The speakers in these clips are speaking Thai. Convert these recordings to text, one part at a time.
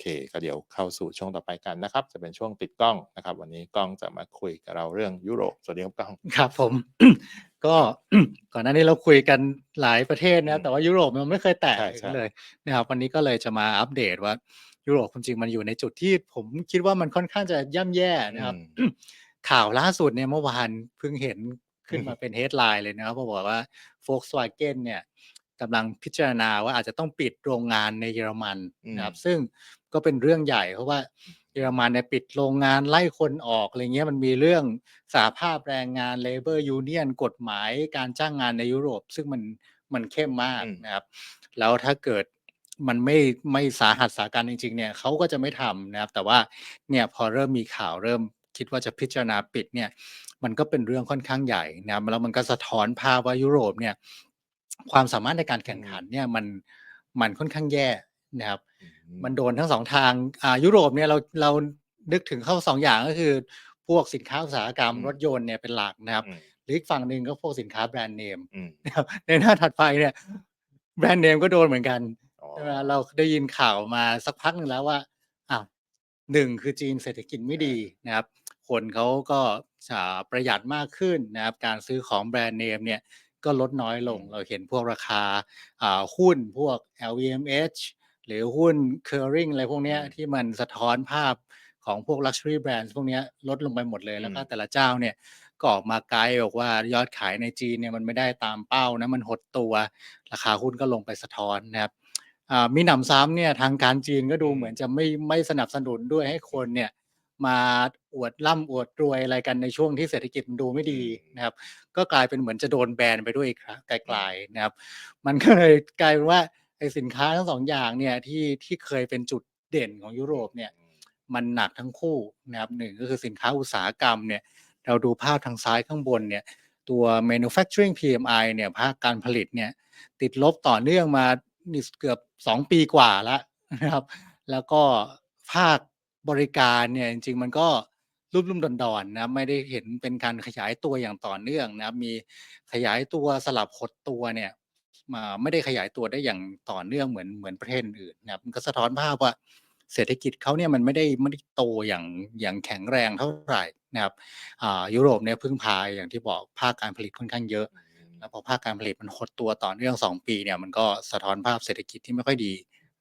เค ก็เดี๋ยวเข้าสู่ช่วงต่อไปกันนะครับ จะเป็นช่วงติดกล้องนะครับ วันนี้กล้องจะมาคุยกับเราเรื่องยุโรปสวัสดีครับกล้องครับผม ก็ก่อนหน้านี้เราคุยกันหลายประเทศอืนะครับมแต่ว่ายุโรปมันไม่เคยแตะใช่ใช่เลยนะครับวันนี้ก็เลยจะมาอัปเดตว่ายุโรปจริงๆมันอยู่ในจุดที่ผมคิดว่ามันค่อนข้างจะย่ำแย่นะครับอืมข่าวล่าสุดเนี่ยเมื่อวานเพิ่งเห็นขึ้นอืมมาเป็นเฮดไลน์เลยนะครับเขาบอกว่า Volkswagen เนี่ยกำลังพิจารณาว่าอาจจะต้องปิดโรงงานในเยอรมันนะครับ ซึ่ง ก็เป็นเรื่องใหญ่เพราะว่าเยอรมันเนี่ยปิดโรงงานไล่คนออกอะไรเงี้ยมันมีเรื่องสหภาพแรงงาน labor union กฎหมายการจ้างงานในยุโรป ซึ่งมันมันเข้มมากอืมนะครับ แล้วถ้าเกิดมันไม่ไม่สาหัสสาการจริง ๆ เนี่ยเขาก็จะไม่ทำนะครับ แต่ว่าเนี่ยพอเริ่มมีข่าวเริ่มคิดว่าจะพิจารณาปิดเนี่ย มันก็เป็นเรื่องค่อนข้างใหญ่นะครับแล้วมันก็สะท้อนภาพว่ายุโรปเนี่ย ความสามารถในการแข่งขันเนี่ยมันมันค่อนข้างแย่ นะครับอืมันโดนทั้งสองทางอ่ายุโรปเนี่ยเราเรานึกถึงเข้าสองอย่างก็คือ พวกสินค้าอุตสาหกรรมอืมรถยนต์เนี่ยเป็นหลักนะครับอืมหรืออีกฝั่งหนึ่งก็พวกสินค้าแบรนด์เนมอืมนะครับในหน้าถัดไปเนี่ยแบรนด์เนมก็โดนเหมือนกันอ๋อใช่ไหมเราได้ยินข่าวมาสักพักหนึ่งแล้วว่าอ้าวหนึ่งคือจีนเศรษฐกิจไม่ดีนะครับ คนเขาก็อ่าประหยัดมากขึ้นนะครับ การซื้อของแบรนด์เนมเนี่ยก็ลดน้อยลงอืมเราเห็นพวกราคาอ่าหุ้นพวก LVMH หรือหุ้น Kering อะไรพวกเนี้ยอืมที่มันสะท้อนภาพของพวก Luxury Brands พวกเนี้ยลดลงไปหมดเลยแล้วก็อืมแต่ละเจ้าเนี่ยก็ออกมาไกด์บอกว่ายอดขายในจีนเนี่ยมันไม่ได้ตามเป้านะมันหดตัว ราคาหุ้นก็ลงไปสะท้อนนะครับอ่ามีหนำซ้ำเนี่ยทางการจีนก็ดูอืมเหมือนจะไม่ไม่สนับสนุนด้วยให้คนเนี่ยมาอวดร่ำอวดรวยอะไรกันในช่วงที่เศรษฐกิจมันดูไม่ดีนะครับ ก็กลายเป็นเหมือนจะโดนแบนไปด้วยอีกครั้งไกลๆนะครับ มันก็เลยกลายเป็นว่า ไอ้สินค้าทั้งสองอย่างเนี่ยที่ที่เคยเป็นจุดเด่นของยุโรปเนี่ยมันหนักทั้งคู่นะครับหนึ่งก็คือสินค้าอุตสาหกรรมเนี่ยเราดูภาพทางซ้ายข้างบนเนี่ยตัว manufacturing PMI เนี่ยภาคการผลิตเนี่ยติดลบต่อเนื่องมานี่เกือบ 2 ปีกว่าแล้วนะครับ แล้วก็ภาคบริการเนี่ยจริงๆมันก็รุ่มรุ่มดอนดอนๆนะไม่ได้เห็นเป็นการขยายตัวอย่างต่อเนื่องนะครับมีขยายตัวสลับหดตัวเนี่ยมา ไม่ได้ขยายตัวได้อย่างต่อเนื่องเหมือนเหมือนประเทศอื่นนะครับมันก็สะท้อนภาพว่าเศรษฐกิจเขาเนี่ยมันไม่ได้ไม่ได้โตอย่างอย่างแข็งแรงเท่าไหร่นะครับอ่ายุโรปเนี่ยพึ่งพาอย่างที่บอกภาคการผลิตค่อนข้างเยอะ แล้วพอภาคการผลิตมันหดตัวต่อเนื่องสองปีเนี่ยมันก็สะท้อนภาพเศรษฐกิจที่ไม่ค่อยดี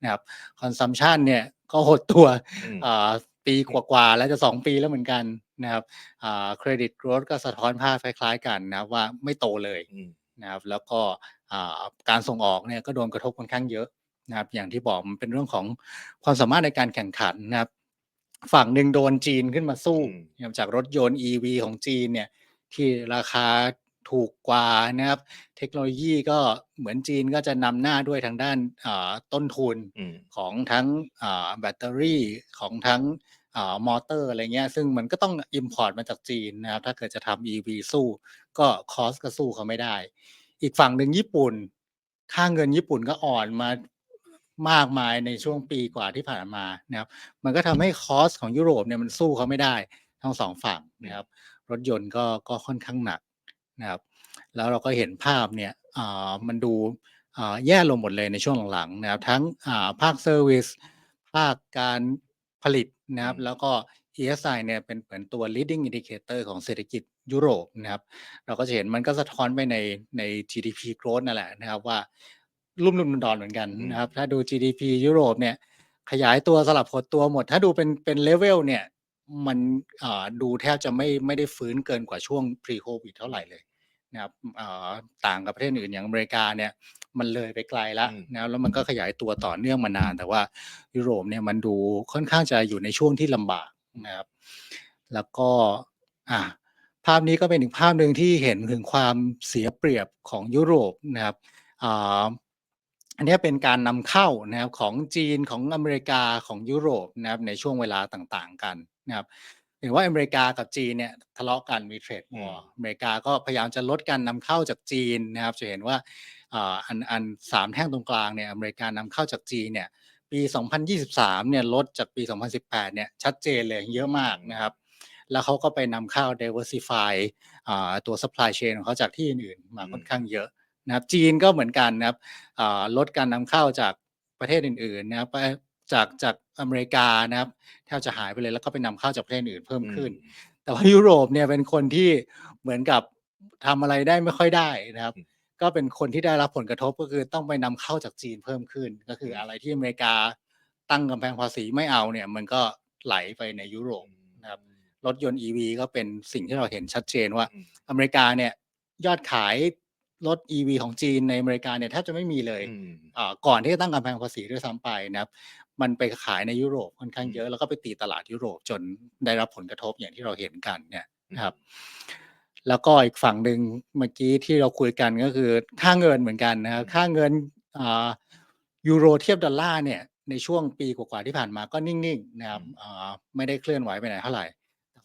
นะครับคอนซัมชันเนี่ยก็หดตัวอืมอ่าปีกว่าๆแล้วจะสองปีแล้วเหมือนกันนะครับอ่าเครดิตโกรดก็สะท้อนภาพคล้ายๆกันนะครับว่าไม่โตเลยอืมนะครับแล้วก็อ่า การส่งออกเนี่ยก็โดนกระทบค่อนข้างเยอะนะครับอย่างที่บอกมันเป็นเรื่องของความสามารถในการแข่งขันนะครับฝั่งหนึ่งโดนจีนขึ้นมาสู้อืมนะครับจากรถยนต์ EV ของจีนเนี่ยที่ราคาถูกกว่านะครับเทคโนโลยีก็เหมือนจีนก็จะนำหน้าด้วยทางด้านอ่าต้นทุนอืมของทั้งอ่าแบตเตอรี่ของทั้งอ่ามอเตอร์อะไรเงี้ยซึ่งมันก็ต้อง import มาจากจีนนะครับถ้าเกิดจะทำ EV สู้ก็คอสก็สู้เขาไม่ได้ อีกฝั่งหนึ่งญี่ปุ่น ค่าเงินญี่ปุ่นก็อ่อนมามากมายในช่วงปีกว่าที่ผ่านมานะครับมันก็ทำให้คอสของยุโรปเนี่ยมันสู้เขาไม่ได้ทั้งสองฝั่งนะครับ รถยนต์ก็ก็ค่อนข้างหนักนะครับ แล้วเราก็เห็นภาพเนี่ยอ่ามันดูแย่ลงหมดเลยในช่วงหลังๆนะครับทั้งอ่าภาคเซอร์วิสภาคการผลิตนะครับ แล้วก็ ESI เนี่ยเป็นเหมือนตัว leading indicator ของเศรษฐกิจ ยุโรปนะครับ เราก็จะเห็นมันก็สะท้อนไปในใน GDP growth นั่นแหละนะครับว่ารุ่มรุ่มดอนๆเหมือนกันนะครับ ถ้าดู GDP ยุโรปเนี่ยขยายตัวสลับหดตัวหมด ถ้าดูเป็นเป็นเลเวลเนี่ยมันอ่าดูแทบจะไม่ไม่ได้ฟื้นเกินกว่าช่วง pre covid เท่าไหร่เลยนะครับอ่าต่างกับประเทศอื่นอย่างอเมริกาเนี่ยมันเลยไปไกลแล้วอืมนะแล้วมันก็ขยายตัวต่อเนื่องมานาน แต่ว่ายุโรปเนี่ยมันดูค่อนข้างจะอยู่ในช่วงที่ลำบากนะครับ แล้วก็อ่า ภาพนี้ก็เป็นอีกภาพหนึ่งที่เห็นถึงความเสียเปรียบของยุโรปนะครับอ่าอันเนี้ยเป็นการนำเข้านะครับของจีนของอเมริกาของยุโรปนะครับในช่วงเวลาต่างๆกันนะครับเห็นว่าอเมริกากับจีนเนี่ยทะเลาะกันมีเทรดวอร์อเมริกาก็พยายามจะลดการนำเข้าจากจีนนะครับ จะเห็นว่าอ่าอันอันสามแท่งตรงกลางเนี่ยอเมริกานำเข้าจากจีนเนี่ยปี 2023เนี่ยลดจากปี 2018เนี่ยชัดเจนเลยเยอะมากนะครับ แล้วเขาก็ไปนำเข้า diversify อ่าตัว supply chain ของเขาจากที่อื่นๆมาอืมค่อนข้างเยอะนะครับจีนก็เหมือนกันนะครับอ่าลดการนำเข้าจากประเทศอื่นๆนะครับไปจากจากอเมริกานะครับแทบจะหายไปเลยแล้วก็ไปนำเข้าจากประเทศอื่นเพิ่มอืขึ้นมแต่ว่ายุโรปเนี่ยเป็นคนที่เหมือนกับทำอะไรได้ไม่ค่อยได้นะครับอืมก็เป็นคนที่ได้รับผลกระทบก็คือต้องไปนำเข้าจากจีนเพิ่มขึ้น ก็คืออมอะไรที่อเมริกาตั้งกำแพงภาษีไม่เอาเนี่ย มันก็ไหลไปในยุโรปนะครับ รถยนต์ EV ก็เป็นสิ่งที่เราเห็นชัดเจนว่าอืมอเมริกาเนี่ยยอดขายรถ EV ของจีนในอเมริกาเนี่ยแทบจะไม่มีเลยอืมอ่าก่อนที่จะตั้งกำแพงภาษีด้วยซ้ำไปนะครับมันไปขายในยุโรปค่อนข้างอืมเยอะ แล้วก็ไปตีตลาดยุโรปจนได้รับผลกระทบอย่างที่เราเห็นกันเนี่ยนะครับ แล้วก็อีกฝั่งหนึ่งเมื่อกี้ที่เราคุยกันก็คือค่าเงินเหมือนกันนะครับอืมค่าเงินอ่ายูโรเทียบดอลลาร์เนี่ยในช่วงปีกว่าๆที่ผ่านมาก็นิ่งๆนะครับอ่าไม่ได้เคลื่อนไหวไปไหนเท่าไหร่แต่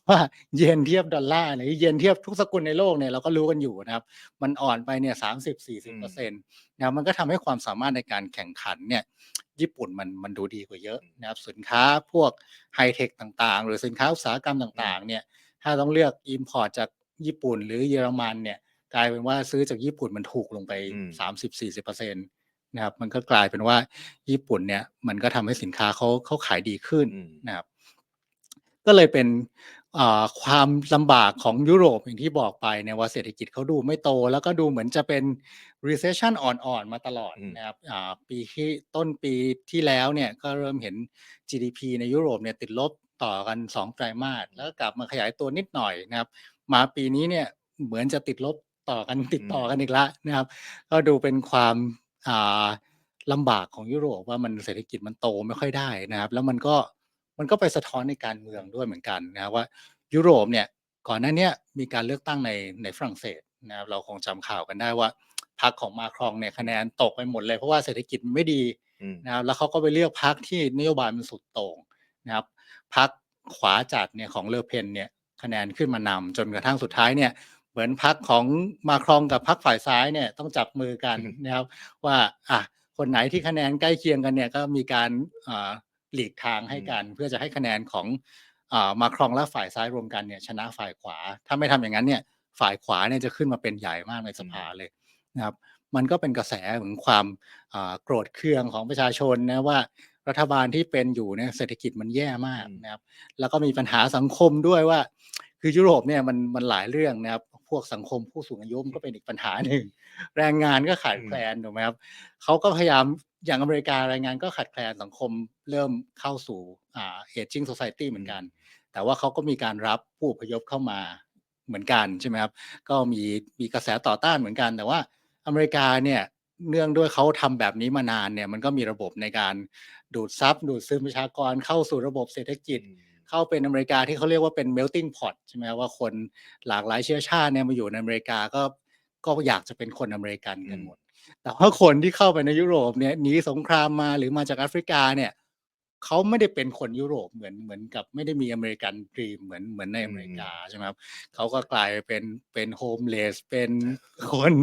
ว่าเยนเทียบดอลลาร์หรือเยนเทียบทุกสกุลในโลกเนี่ยเราก็รู้กันอยู่นะครับ มันอ่อนไปเนี่ยสามสิบสี่สิบเปอร์เซ็นต์นะครับมันก็ทำให้ความสามารถในการแข่งขันเนี่ยญี่ปุ่นมันมันดูดีกว่าเยอะนะครับสินค้าพวกไฮเทคต่างๆ หรือสินค้าอุตสาหกรรมต่างๆเนี่ยถ้าต้องเลือกอิมพอร์ตจากญี่ปุ่นหรือเยอรมันเนี่ยกลายเป็นว่าซื้อจากญี่ปุ่นมันถูกลงไปอืมสามสิบสี่สิบเปอร์เซ็นตนะครับมันก็กลายเป็นว่าญี่ปุ่นเนี่ยมันก็ทำให้สินค้าเขาเขาขายดีขึ้นอืมนะครับ ก็เลยเป็นอ่า ความลำบากของยุโรปอย่างที่บอกไปเนี่ยว่าเศรษฐกิจเขาดูไม่โต แล้วก็ดูเหมือนจะเป็น recession อ่อนๆ มาตลอดอืมนะครับอ่าปีที่ต้นปีที่แล้วเนี่ยก็เริ่มเห็น GDP ในยุโรปเนี่ยติดลบต่อกันสองไตรมาสแล้วก็กลับมาขยายตัวนิดหน่อยนะครับ มาปีนี้เนี่ยเหมือนจะติดลบต่อกันติดต่อกันอีกแล้วนะครับ ก็ดูเป็นความอ่าลำบากของยุโรปว่ามันเศรษฐกิจมันโตไม่ค่อยได้นะครับ แล้วมันก็ มันก็ไปสะท้อนในการเมืองด้วยเหมือนกันนะว่ายุโรปเนี่ยก่อนหน้านี้มีการเลือกตั้งในในฝรั่งเศสนะครับเราคงจำข่าวกันได้ว่าพรรคของมาครองเนี่ยคะแนนตกไปหมดเลย เพราะว่าเศรษฐกิจมันไม่ดีนะครับแล้วเขาก็ไปเลือกพรรคที่นโยบายมันสุดโต่งนะครับพรรคขวาจัดเนี่ยของเลอเพนเนี่ยคะแนนขึ้นมานำจนกระทั่งสุดท้ายเนี่ยเหมือนพรรคของมาครองกับพรรคฝ่ายซ้ายเนี่ยต้องจับมือกันนะครับว่าอะคนไหนที่คะแนนใกล้เคียงกันเนี่ยก็มีการอ่า หลีกทางให้กัน เพื่อจะให้คะแนนของอ่ามาครองและฝ่ายซ้ายรวมกันเนี่ยชนะฝ่ายขวา ถ้าไม่ทำอย่างนั้นเนี่ยฝ่ายขวาเนี่ยจะขึ้นมาเป็นใหญ่มากในสภาเลยนะครับมันก็เป็นกระแสของความอ่าโกรธเคืองของประชาชนนะว่ารัฐบาลที่เป็นอยู่เนี่ยเศรษฐกิจมันแย่มากอืมนะครับ แล้วก็มีปัญหาสังคมด้วยว่า คือยุโรปเนี่ยมันมันหลายเรื่องนะครับ พวกสังคมผู้สูงอายุมันก็เป็นอีกปัญหาหนึ่ง แรงงานก็ขาดแคลนถูกไหมครับเขาก็พยายาม อย่างอเมริกาแรงงานก็ขาดแคลนสังคมเริ่มเข้าสู่อ่า aging society เหมือนกัน แต่ว่าเขาก็มีการรับผู้อพยพเข้ามาเหมือนกันใช่ไหมครับ ก็มีมีกระแสต่อต้านเหมือนกัน แต่ว่าอเมริกาเนี่ยเนื่องด้วยเขาทำแบบนี้มานานเนี่ยมันก็มีระบบในการดูดซับดูดซึมประชากรเข้าสู่ระบบเศรษฐกิจ เข้าเป็นอเมริกาที่เขาเรียกว่าเป็น melting pot ใช่ไหมครับว่าคนหลากหลายเชื้อชาติเนี่ยมาอยู่ในอเมริกาก็ก็อยากจะเป็นคนอเมริกันกันหมด แต่ว่าคนที่เข้าไปในยุโรปเนี่ยหนีสงครามมาหรือมาจากแอฟริกาเนี่ยเขาไม่ได้เป็นคนยุโรปเหมือนเหมือนกับไม่ได้มีอเมริกันดรีมเหมือนเหมือนในอเมริกาใช่ไหมครับเขาก็กลายไปเป็นเป็นโฮมเลสเป็นคน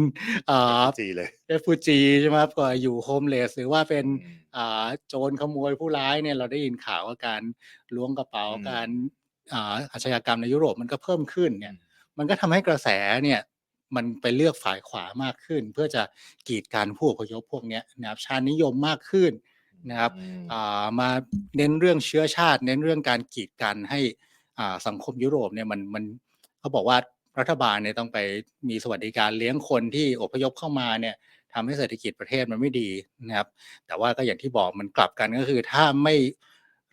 อ่าจีเลยเรฟูจีใช่ไหมครับก็อยู่โฮมเลสหรือว่าเป็นอืมอ่าโจรขโมยผู้ร้ายเนี่ยเราได้ยินข่าวว่าการล้วงกระเป๋าอืมการอ่าอาชญากรรมในยุโรปมันก็เพิ่มขึ้นเนี่ย มันก็ทำให้กระแสเนี่ย มันไปเลือกฝ่ายขวามากขึ้น เพื่อจะกีดกันผู้อพยพพวกเนี้ยนะครับชาตินิยมมากขึ้นนะครับอืมอ่ามาเน้นเรื่องเชื้อชาติ เน้นเรื่องการกีดกันให้อ่าสังคมยุโรปเนี่ยมันมันเขาบอกว่ารัฐบาลเนี่ยต้องไปมีสวัสดิการเลี้ยงคนที่อพยพเข้ามาเนี่ยทำให้เศรษฐกิจประเทศมันไม่ดีนะครับ แต่ว่าก็อย่างที่บอกมันกลับกันก็คือถ้าไม่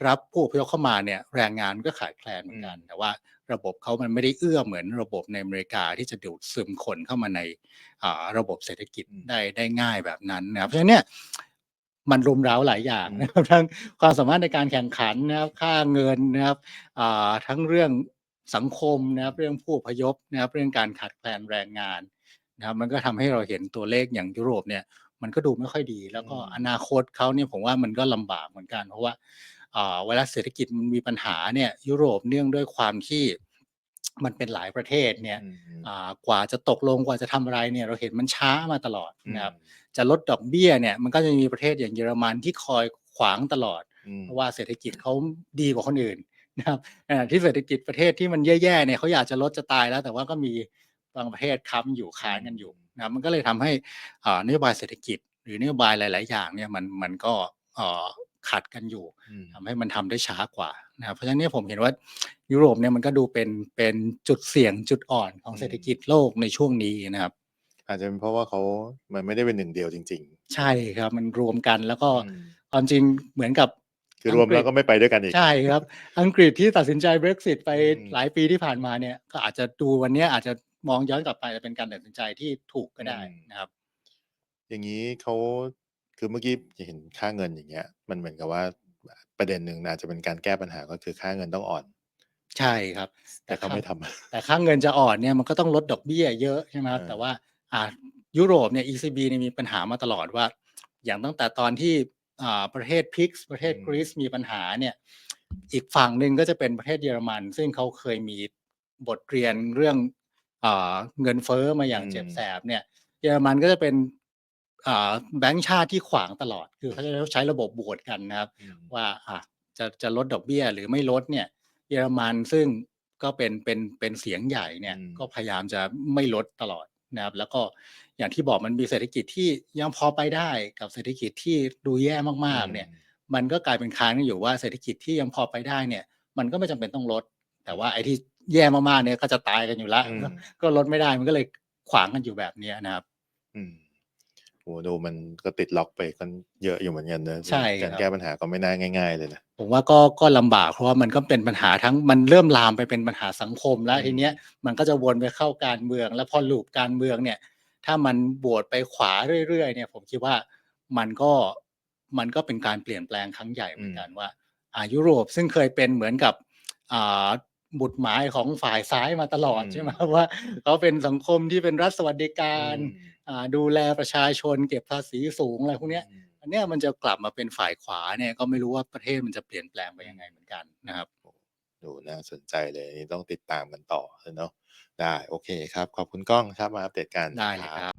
รับผู้อพยพเข้ามาเนี่ยแรงงานก็ขาดแคลนเหมือนกัน แต่ว่า ระบบเขามันไม่ได้เอื้อเหมือนระบบในอเมริกาที่จะดูดซึมคนเข้ามาในอ่าระบบเศรษฐกิจอืมได้ได้ง่ายแบบนั้นนะครับเพราะฉะนั้นเนี่ยมันรุมเร้าหลายอย่างนะครับทั้งความสามารถในการแข่งขันนะครับค่าเงินนะครับอ่าทั้งเรื่องสังคมนะครับเรื่องผู้อพยพนะครับเรื่องการขาดแคลนแรงงานนะครับมันก็ทำให้เราเห็นตัวเลขอย่างยุโรปเนี่ยมันก็ดูไม่ค่อยดี แล้วก็อืมอนาคตเขาเนี่ยผมว่ามันก็ลำบากเหมือนกัน เพราะว่าอ่า เวลาเศรษฐกิจมันมีปัญหาเนี่ยยุโรปเนื่องด้วยความที่มันเป็นหลายประเทศเนี่ยอืมอ่ากว่าจะตกลงกว่าจะทำอะไรเนี่ยเราเห็นมันช้ามาตลอดนะครับจะลดดอกเบี้ยเนี่ยมันก็จะมีประเทศอย่างเยอรมันที่คอยขวางตลอดอืมเพราะว่าเศรษฐกิจเขาดีกว่าคนอื่นนะครับขณะที่เศรษฐกิจประเทศที่มันแย่ๆเนี่ยเขาอยากจะลดจะตายแล้ว แต่ว่าก็มีบางประเทศค้ำอยู่ค้านกันอยู่นะครับมันก็เลยทำให้อ่านโยบายเศรษฐกิจ หรือนโยบายหลาย ๆ อย่างเนี่ยมันมันก็เอ่อ ขัดกันอยู่อืมทำให้มันทำได้ช้ากว่านะครับเพราะฉะนั้นเนี่ยผมเห็นว่ายุโรปเนี่ยมันก็ดูเป็นเป็นจุดเสี่ยงจุดอ่อนของเศรษฐกิจโลกในช่วงนี้นะครับ อาจจะเป็นเพราะว่าเขามันไม่ได้เป็นหนึ่งเดียวจริงใช่ครับมันรวมกันแล้วก็ๆอืมความจริงเหมือนกับคือรวมแล้วก็ไม่ไปด้วยกันอีกใช่ครับ อังกฤษที่ตัดสินใจ Brexit ไปอืมหลายปีที่ผ่านมาเนี่ย ก็อาจจะดูวันเนี้ยอาจจะมองย้อนกลับไปจะเป็นการตัดสินใจที่ถูกก็ได้นะครับ อย่างนี้เขา คือเมื่อกี้จะเห็นค่าเงินอย่างเงี้ย มันเหมือนกับว่าประเด็นหนึ่งอาจจะเป็นการแก้ปัญหาก็คือค่าเงินต้องอ่อน ใช่ครับ แต่เขาค่ไม่ทำแต่ค่าเงินจะอ่อนเนี่ยมันก็ต้องลดดอกเบี้ยเยอะใช่ไหมครับเออแต่ว่าอ่ายุโรปเนี่ย ECB เนี่ยมีปัญหามาตลอดว่า อย่างตั้งแต่ตอนที่อ่าประเทศพิกซ์ประเทศกรีซมีปัญหาเนี่ย อีกฝั่งหนึ่งก็จะเป็นประเทศเยอรมัน ซึ่งเขาเคยมีบทเรียนเรื่องอ่าเงินเฟ้อมาอย่างเจ็บแสบเนี่ยเยอรมันก็จะเป็นอ่า แบงก์ชาติที่ขวางตลอด คือเขาจะใช้ระบบโหวตกันนะครับอืมว่าอะจะจะลดดอกเบี้ยหรือไม่ลดเนี่ย เยอรมันซึ่งก็เป็นเป็นเป็นเสียงใหญ่เนี่ยอืมก็พยายามจะไม่ลดตลอดนะครับ แล้วก็อย่างที่บอกมันมีเศรษฐกิจที่ยังพอไปได้กับเศรษฐกิจที่ดูแย่มากๆ เนี่ย มันก็กลายเป็นค้างกันอยู่ว่าเศรษฐกิจที่ยังพอไปได้เนี่ย มันก็ไม่จำเป็นต้องลด แต่ว่าไอ้ที่แย่มากๆเนี่ยก็จะตายกันอยู่แล้วอืมก็ลดไม่ได้มันก็เลยขวางกันอยู่แบบเนี้ยนะครับ อืมโห ดูมันก็ติดล็อกไปกันเยอะอยู่เหมือนกันนะใช่การครับแก้ปัญหาก็ไม่น่าง่าย ๆ เลยนะ ผมว่าก็ก็ลำบากเพราะว่ามันก็เป็นปัญหาทั้งมันเริ่มลามไปเป็นปัญหาสังคมแล้วอืม ทีเนี้ยมันก็จะวนไปเข้าการเมือง แล้วพอลูปการเมืองเนี่ย ถ้ามันบวชไปขวาเรื่อยๆเนี่ย ผมคิดว่ามันก็มันก็เป็นการเปลี่ยนแปลงครั้งใหญ่เหมือนกันว่าอ่ายุโรปซึ่งเคยเป็นเหมือนกับอ่าบุตรหมายของฝ่ายซ้ายมาตลอดอืม ใช่ไหมว่าเขาเป็นสังคมที่เป็นรัฐสวัสดิการ อืมอ่า ดูแลประชาชนเก็บภาษีสูงอะไรพวกเนี้ยอืมอันเนี้ยมันจะกลับมาเป็นฝ่ายขวาเนี่ยก็ไม่รู้ว่าประเทศมันจะเปลี่ยนแปลงไปยังไงเหมือนกันนะครับดูน่าสนใจเลยอันนี่ต้องติดตามกันต่อเนาะได้โอเคครับ ขอบคุณก้องครับมาอัปเดตกันได้เลยครับ